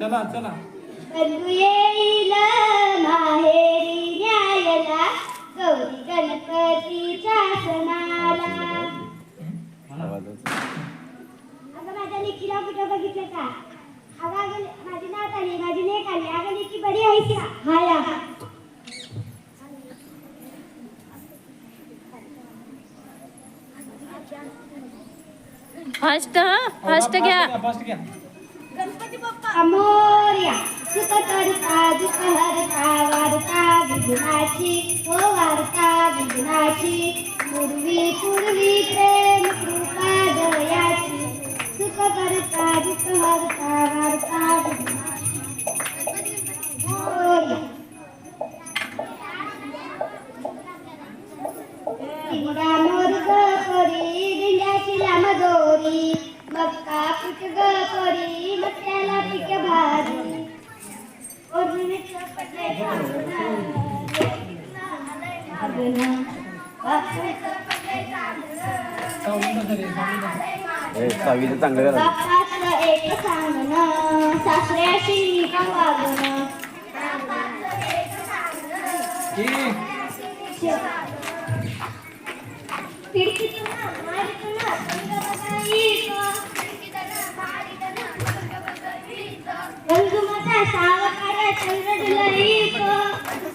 चला चला. येईल माहेरी न्यायला गौरी गणपतीच्या सणाला. अगं माझ्या लेकीला कुठं बघितलं का? अगं अगं माझी नात आली माझी लेक आली अगं लेकी बरी का? हा या. फास्ट हा? फास्ट घ्या फास्ट घ्या. अमोर्या सुख करता दुःख हरता वारता विघ्नाची हो वारता विघ्नाची पूर्वी पूर्वी प्रेम कृपा दयाची सुख करता दुःख हरता वारता मोरग परी डिंग्याची लांब दोरी पीक ग परी मक्याला पीक भारी तरी सावलीला. सावीचं चांगलं झालं. एक सांगणं सासऱ्याशी वागणं खिडकीतून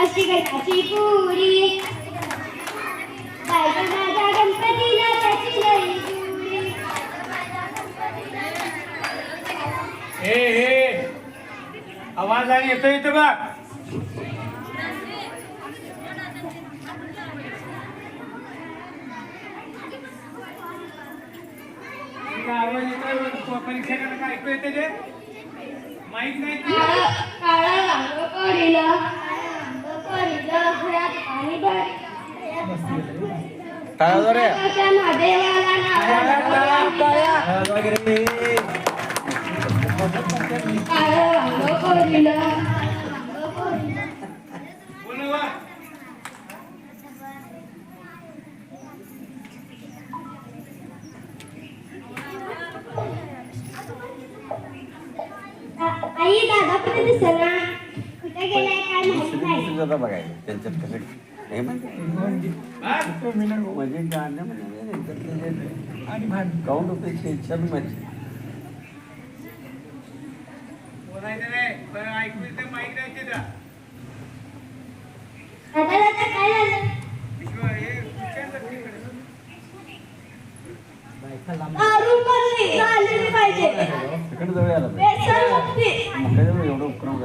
अशी गटाची पुरी माझ्या गणपतीला त्याची हे आवाज आणि येतो इथं बघ. तुला आवाज येतोय परीक्षा करायला काय ऐकू येते ते? माहीत नाही तुला? काळा रंग करीला रंग करीला घरात पाणी भर टाळा रे देवाच्या महादेवाला नारळ वगैरे काळा रंग करीला रंग करीला बोलू बा. आई दादा कुठे दिसला कुठे गेलाय काय माहीत नाही. जाता बघायला त्यांच्यात कसं हे म्हणते हा? म्हणजे गाणं म्हणजे आणि भांड काउंट होते टेन्शन म्हणजे नाही ऐकू येते माहीत नाही तिथं दादा दादा काय झालं विश्व हे विचारलं तिकडे. अरुण बनली झाली पाहिजे तिकडे जवळ आला त्याच्यामुळे एवढं उपक्रम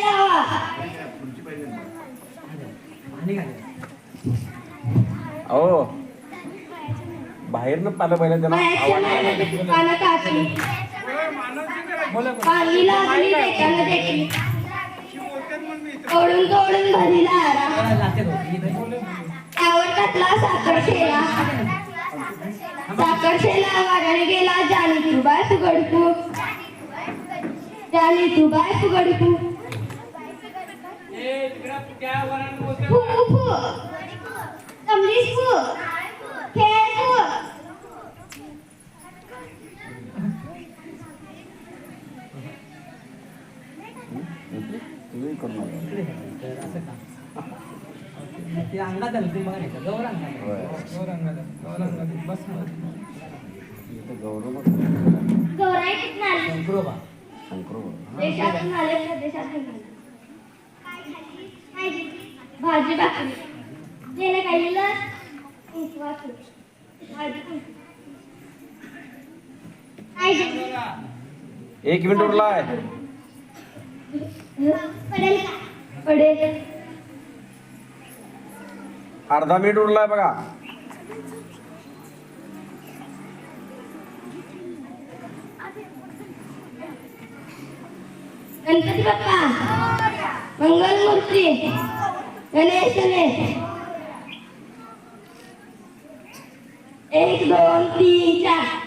लावा अहो बाहेरनं पालं पाहिलं त्यावर टाकला साखर शेला साखर शेला गेला? जानी तू बाय गडकू. जानी तू फू फू फू खेळ फू तुम्ही करू नका ते अंगात आलं ते बघा नाही का जवळ अंगात आलं. होय. गौरंगाला, गौरंगाला. बस मग. गौराई शंकरोबा. देशातून आले प्रदेशातून घेतली? भाजी भाकरी. कुंकू कुंकू. एक मिनिट उरलाय. पडेल का? पडेल. अर्धा मिनिट उरलाय बघा. गणपती बाप्पा मंगलमूर्ती गणेश एक दोन तीन चार.